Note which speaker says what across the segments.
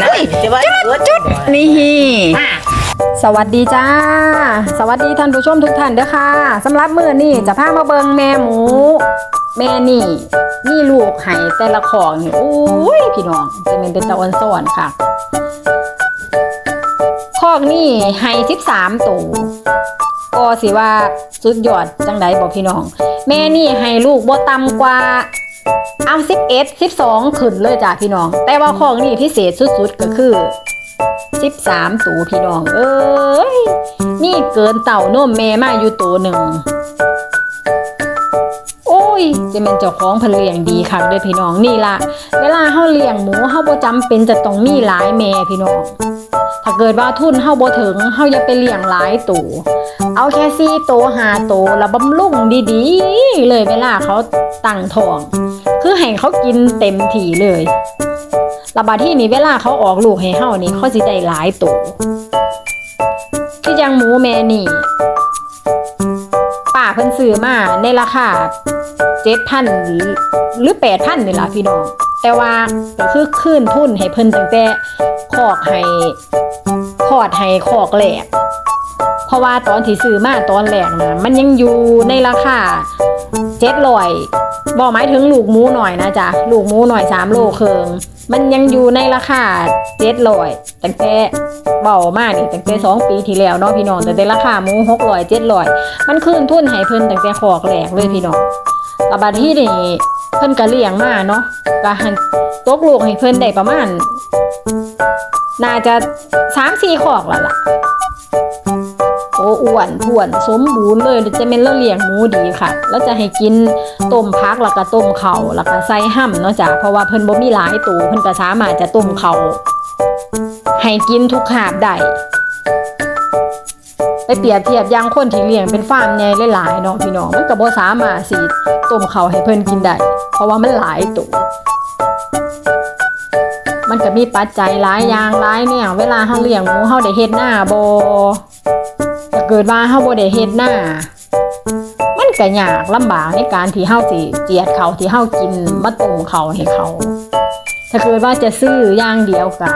Speaker 1: นะจะว่าจุด
Speaker 2: นี่
Speaker 1: มา
Speaker 2: สวัสดีจ้า สวัสดีท่านผู้ชมทุกท่านเด้อค่ะสำหรับมื้อนี้จะพามาเบิงแม่หมู แม่นี่นี่ลูกไห้แต่ละของนี่โอ้ยพี่น้องจะเป็นเป็นตะวันสอนค่ะคอกนี่ไห้13ตัวก็สิว่าสุดยอดจังใดบอกพี่น้อง แม่นี่ให้ลูกบ่ต่ำกว่า เอา11 12ขึ้นเลยจ้ะพี่น้อง แต่ว่าของนี่พิเศษสุดๆก็คือ13ตัวพี่น้อง เอ้ยนี่เกินเต่านมแม่มาอยู่ตัวหนึ่งโอ้ยจะเป็นเจ้าของพันเลี้ยงดีคักเด้พี่น้องนี่ละเวลาเฮาเลี้ยงหมูเฮาบ่จำเป็นจะต้องมีหลายแม่พี่น้อง ถ้าเกิดว่าทุนเฮาบ่ถึงเฮาอย่าไปเลี้ยงหลายตัวเอาแค่สี่ตัวหาตัวแล้วบำรุงดีๆ เลยเวลาเขาตั้งท้อง คือให้เขากินเต็มที่เลยระบาดที่นี่เวลาเขาออกลูกให้เฮานี่เขาสิได้หลายตัวคือจังหมูแม่นี่ป้าเพิ่นซื้อมาในราคาเจ็ดพันหรือแปดพันนี่ล่ะพี่น้อง แต่ว่าก็คือคืนทุนให้เพิ่นตั้งแต่คอกให้คอดให้คอกแหลกเพราะว่าตอนที่ซื้อมาตอนแรกนะมันยังอยู่ในราคาเจ็ดร้อย บอกหมายถึงลูกหมูหน่อยนะจ๊ะลูกหมูหน่อยสามโลเคิงมันยังอยู่ในราคาเจ็ดร้อยตั้งแต่เบามากนี่ตั้งแต่สองปีที่แล้วเนาะพี่น้องแต่แต่ราคาหมูหกร้อยเจ็ดร้อยมันคืนทุนให้เพิ่นตั้งแต่ขอกแหลกเลยพี่น้องแตบัดที่นี่เพิ่นก็เลี้ยงมาเนาะก็หันตกลูกให้เพิ่นได้ประมาณ น่าจะสามสี่ขอกแล้วล่ะ โอ้อ้วนท้วนสมบูรณ์เลยจะเป็นเราเลี้ยงหมูดีค่ะแล้วจะให้กินต้มพักแล้วก็ต้มเขา่าแล้วก็ใส่ห่ำเนาะจ้ะเพราะว่าเพิ่นบ่มีหลายตัวเพิ่นก็สามารถจะต้มเขา่าให้กินทุกคาบได้ไปเปรียบเทียบย่างคนที่เลี้ยงเป็นฟาร์มใหญ่หลายๆเนาะพี่น้องมันก็บ่สามารถสิต้มเขาให้เพิ่นกินได้เพราะว่ามันหลายตัวมันก็มีปัจจัยหลายอย่างหลายเนี่ย เวลาเฮาเลี้ยงหมูเฮาได้เฮ็ดหน้าบ่ เกิดว่าเฮาบ่ได้เฮ็ดหน้า มันก็ยากลำบากในการที่เฮาสิเจียดเขาที่เฮากินมาต้มเขาให้เขา ถ้าเกิดว่าจะซื้ออย่างเดียวก็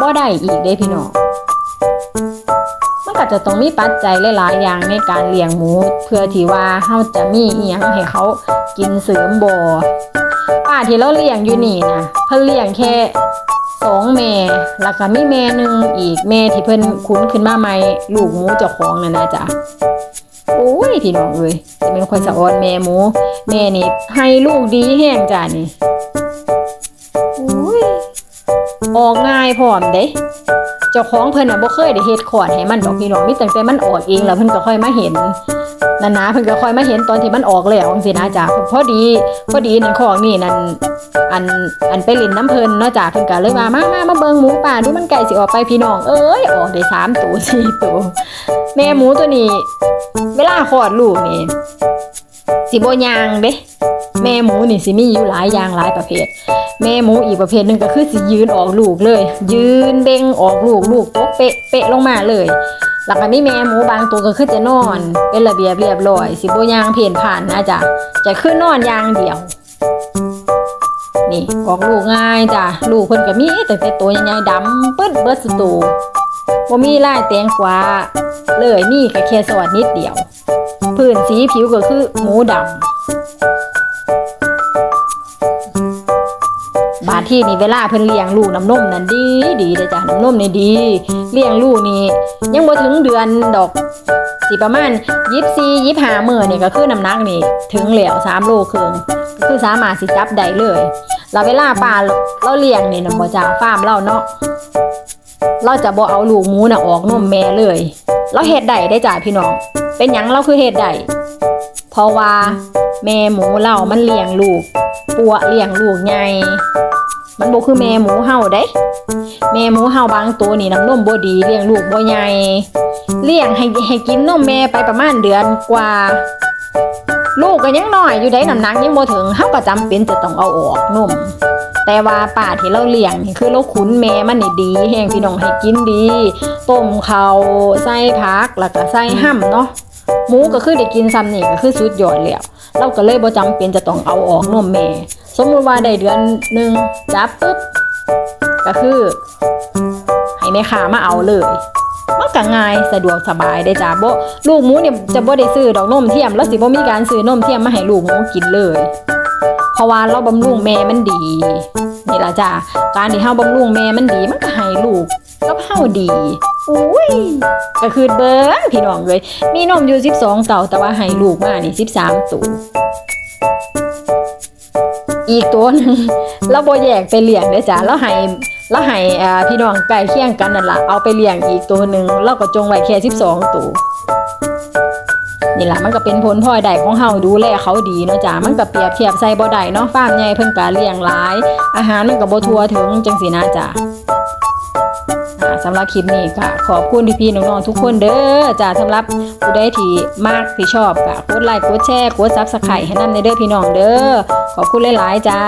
Speaker 2: บ่ได้อีกเด้พี่น้องมันก็จะต้องมีปัจจัยหลายๆอย่างในการเลี้ยงหมู เพื่อที่ว่าเฮาจะมีอีหยังให้เขากินเสริมบ่ป้าที่เราเลี้ยงอยู่นี่นะเพิ่นเลี้ยงแค่ สองแม่แล้วก็มีแม่หนึ่งอีกแม่ที่เพิ่นคุ้นขึ้นมาใหม่ลูกหมูเจ้าของนั่นนะจ๊ะโอ้ยพี่น้องเอ้ยจะเป็นคนสะออนแม่หมูแม่นี่ให้ลูกดีแห้งจ้ะนี่โอ้ยออกง่ายพร้อมเด้ จ้าของเพิ่นน่ะบ่เคยได้เฮ็ดขอดให้มันดอกพี่น้องมีตั้งแต่มันออกเองแล้วเพิ่นก็ค่อยมาเห็นนั่นนะเพิ่นก็ค่อยมาเห็นตอนที่มันออกแล้วจังซี่นะจ๊ะพอดีพอดีนั่นของนี่นั่นอันอันไปเลินน้ำเพลินเนาะจ้ะเพิ่นก็เลยว่ามามามาเบิ่งหมูป่าดูมันไก่สิออกไปพี่น้องเอ้ยออกได้สามตัวสี่ตัวแม่หมูตัวนี้ เวลาคลอดลูกนี่สิบ่ยางเด้ แม่หมูนี่สิมีอยู่หลายอย่างหลายประเภท แม่หมูอีกประเภทหนึ่งก็คือสิยืนออกลูกเลย ยืนเบ่งออกลูกลูกตกเปะเปะลงมาเลยแล้วก็มีแม่หมูบางตัวก็คือจะนอน เป็นระเบียบเรียบร้อย สิบ่ยางเพียนผ่านนะจ๊ะจะคือนอนอย่างเดียว นี่ออกลูกง่ายจ้ะลูกเพิ่นก็มีแต่แต่ตัวใหญ่ๆดำปึ๊ดเบิดสตูบ่มีลายแตงกวาเลยนี่ก็แค่สวัสดนิดเดียว พื้นสีผิวก็คือหมูดำ ที่นี่เวลาเพิ่นเลี้ยงลูกน้ำนมนั่นดีดีเลยจ้ะน้ำนมนี่ดี เลี้ยงลูกนี่ยังบ่ถึงเดือนดอกสิประมาณ24 25มื้อนี่ก็คือน้ำหนักนี่ถึงแล้ว3โลครึ่งก็คือสามารถสิจับได้เลยแล้วเวลาปลาเราเลี้ยงนี่นะบ่จ้าฟาร์มเราเนาะเราจะบ่เอาลูกหมูน่ะออกนมแม่เลย เราเฮ็ดได้ได้จ้าพี่น้อง เป็นหยังเราคือเฮ็ดได้เพราะว่า แม่หมูเรามันเลี้ยงลูกปัวเลี้ยงลูกใหญ่มันบ่คือแม่หมูเฮาเด้ แม่หมูเฮาบางตัวนี่น้ำนมบ่ดีเลี้ยงลูกบ่ใหญ่เลี้ยงให้ให้กินนมแม่ไปประมาณเดือนกว่า ลูกก็ยังน้อยอยู่ได้น้ำหนักยังบ่ถึงเฮาก็จำเป็นจะต้องเอาออกนมแต่ว่าป้าที่เราเลี้ยงนี่คือเราคุ้นแม่มันนี่ดีแห้งพี่น้องให้กินดี ต้มเขาใส่ผักแล้วก็ใส่ห่ำเนาะ หมูก็คือได้กินซ้ำนี่ก็คือสุดยอดแล้วเราก็เลยบ่จำเป็นจะต้องเอาออกนมแม่ สมมุติว่าได้เดือนหนึ่งจับปุ๊บก็คือให้แม่ค้ามาเอาเลยมันก็ง่ายสะดวกสบายได้จ้าบ่ลูกหมูเนี่ยจะบ่ได้ซื้อดอกนมเทียม แล้วสิบ่มีการซื้อนมเทียมมาให้ลูกหมูกินเลย เพราะว่าเราบำรุงแม่มันดีนี่ล่ะจ้าการที่เฮาบำรุงแม่มันดี มันก็ให้ลูกกับเฮาดี อุ้ยก็คือเบิ่งพี่น้องเลย มีนมอยู่ 12 เต่าแต่ว่าให้ลูกมานี่ 13 ตัว อีกตัวหนึงเราบ่แยกไปเลี้ยงเด้จ้าเราให้เราให้อ่าพี่น้องใกล้เคียงกันนั่นล่ะเอาไปเลี้ยงอีกตัวหนึงเราก็จงไว้แค่ 12 ตัวนี่แหละมันก็เป็นผลพลอยได้ของเฮาดูแลเขาดีเนาะจ้ามันก็เปรียบเทียบใส่บ่ได้เนาะฟาร์มใหญ่เพิ่นก็เลี้ยงหลาย อาหารมันก็บ่ทั่วถึงจังซี่นะจ้าอ่า สำหรับคลิปนี้ค่ะ ขอบคุณพี่ๆน้องๆทุกคนเด้อจ้าสำหรับผู้ใดที่มากที่ชอบค่ะกดไลค์กดแชร์กดซับสไครต์ให้นำในเด้อพี่น้องเด้อขอบคุณหลายๆจ้า